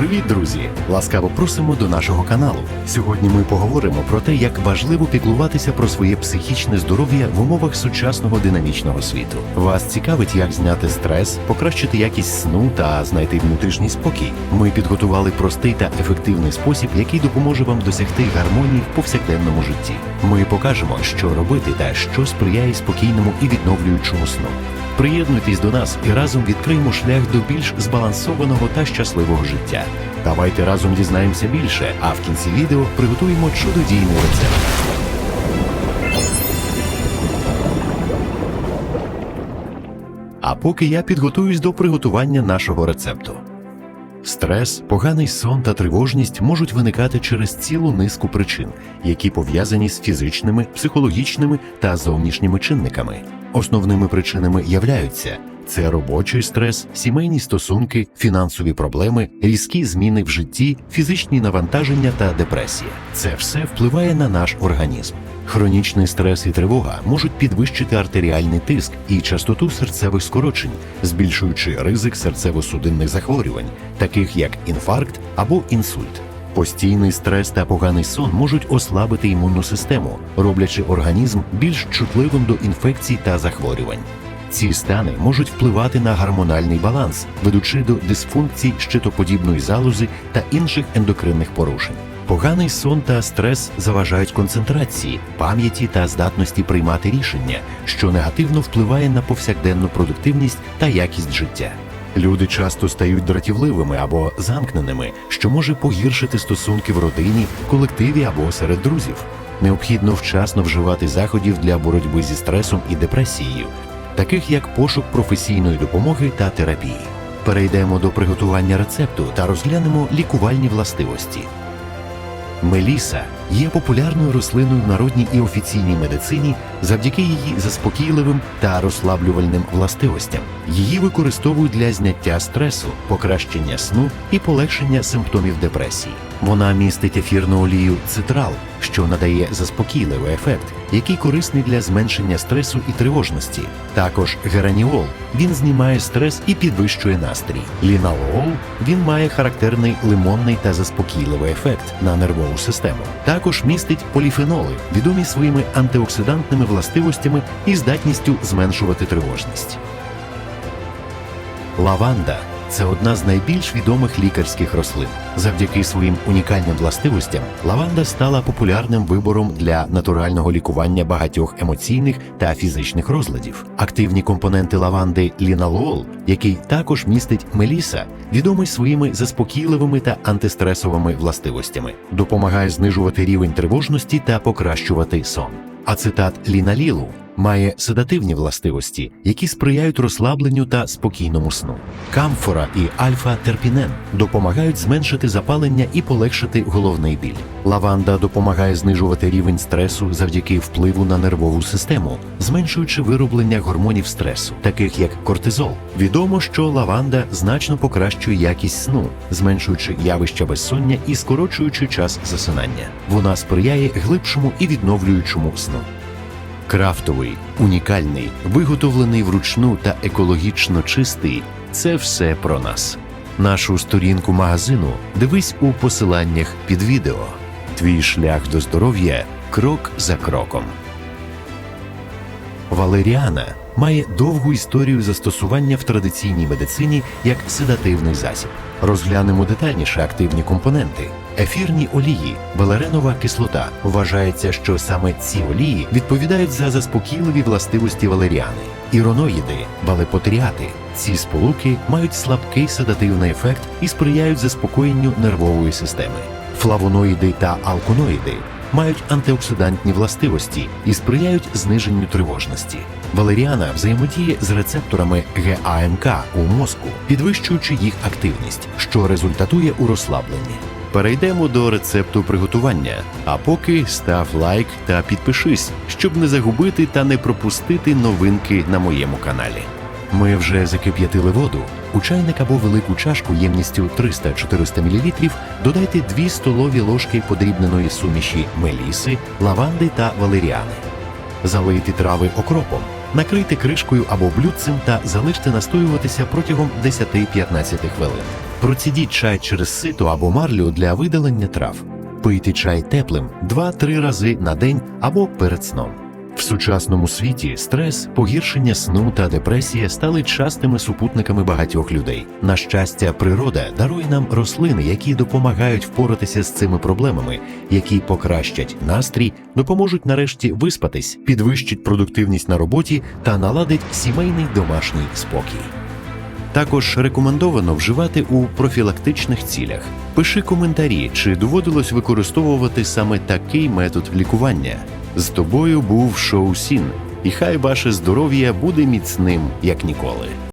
Привіт, друзі! Ласкаво просимо до нашого каналу. Сьогодні ми поговоримо про те, як важливо піклуватися про своє психічне здоров'я в умовах сучасного динамічного світу. Вас цікавить, як зняти стрес, покращити якість сну та знайти внутрішній спокій. Ми підготували простий та ефективний спосіб, який допоможе вам досягти гармонії в повсякденному житті. Ми покажемо, що робити та що сприяє спокійному і відновлюючому сну. Приєднуйтесь до нас і разом відкриємо шлях до більш збалансованого та щасливого життя. Давайте разом дізнаємося більше, а в кінці відео приготуємо чудодійний рецепт. А поки я підготуюсь до приготування нашого рецепту. Стрес, поганий сон та тривожність можуть виникати через цілу низку причин, які пов'язані з фізичними, психологічними та зовнішніми чинниками. Основними причинами являються це робочий стрес, сімейні стосунки, фінансові проблеми, різкі зміни в житті, фізичні навантаження та депресія. Це все впливає на наш організм. Хронічний стрес і тривога можуть підвищити артеріальний тиск і частоту серцевих скорочень, збільшуючи ризик серцево-судинних захворювань, таких як інфаркт або інсульт. Постійний стрес та поганий сон можуть ослабити імунну систему, роблячи організм більш чутливим до інфекцій та захворювань. Ці стани можуть впливати на гормональний баланс, ведучи до дисфункцій щитоподібної залози та інших ендокринних порушень. Поганий сон та стрес заважають концентрації, пам'яті та здатності приймати рішення, що негативно впливає на повсякденну продуктивність та якість життя. Люди часто стають дратівливими або замкненими, що може погіршити стосунки в родині, колективі або серед друзів. Необхідно вчасно вживати заходів для боротьби зі стресом і депресією, таких як пошук професійної допомоги та терапії. Перейдемо до приготування рецепту та розглянемо лікувальні властивості. Меліса є популярною рослиною в народній і офіційній медицині завдяки її заспокійливим та розслаблювальним властивостям. Її використовують для зняття стресу, покращення сну і полегшення симптомів депресії. Вона містить ефірну олію цитрал, що надає заспокійливий ефект, який корисний для зменшення стресу і тривожності. Також гераніол він знімає стрес і підвищує настрій. Ліналол він має характерний лимонний та заспокійливий ефект на нервову систему. Також містить поліфеноли, відомі своїми антиоксидантними властивостями і здатністю зменшувати тривожність. Лаванда це одна з найбільш відомих лікарських рослин. Завдяки своїм унікальним властивостям лаванда стала популярним вибором для натурального лікування багатьох емоційних та фізичних розладів. Активні компоненти лаванди ліналол, який також містить меліса, відомий своїми заспокійливими та антистресовими властивостями, допомагає знижувати рівень тривожності та покращувати сон. Ацетат ліналілу має седативні властивості, які сприяють розслабленню та спокійному сну. Камфора і альфа-терпінен допомагають зменшити запалення і полегшити головний біль. Лаванда допомагає знижувати рівень стресу завдяки впливу на нервову систему, зменшуючи вироблення гормонів стресу, таких як кортизол. Відомо, що лаванда значно покращує якість сну, зменшуючи явища безсоння і скорочуючи час засинання. Вона сприяє глибшому і відновлюючому сну. Крафтовий, унікальний, виготовлений вручну та екологічно чистий це все про нас. Нашу сторінку магазину дивись у посиланнях під відео. Твій шлях до здоров'я крок за кроком. Валеріана має довгу історію застосування в традиційній медицині як седативний засіб. Розглянемо детальніше активні компоненти. Ефірні олії, валеренова кислота. Вважається, що саме ці олії відповідають за заспокійливі властивості валеріани. Іроноїди, балепотріати. Ці сполуки мають слабкий седативний ефект і сприяють заспокоєнню нервової системи. Флавоноїди та алконоїди мають антиоксидантні властивості і сприяють зниженню тривожності. Валеріана взаємодіє з рецепторами ГАМК у мозку, підвищуючи їх активність, що результатує у розслабленні. Перейдемо до рецепту приготування. А поки став лайк та підпишись, щоб не загубити та не пропустити новинки на моєму каналі. Ми вже закип'ятили воду. У чайник або велику чашку ємністю 300-400 мл додайте 2 столові ложки подрібненої суміші меліси, лаванди та валеріани. Залийте трави окропом, накрийте кришкою або блюдцем та залиште настоюватися протягом 10-15 хвилин. Процідіть чай через сито або марлю для видалення трав. Пийте чай теплим 2-3 рази на день або перед сном. В сучасному світі стрес, погіршення сну та депресія стали частими супутниками багатьох людей. На щастя, природа дарує нам рослини, які допомагають впоратися з цими проблемами, які покращать настрій, допоможуть нарешті виспатись, підвищать продуктивність на роботі та наладить сімейний домашній спокій. Також рекомендовано вживати у профілактичних цілях. Пиши коментарі, чи доводилось використовувати саме такий метод лікування. З тобою був Шоу Сін, і хай ваше здоров'я буде міцним як ніколи.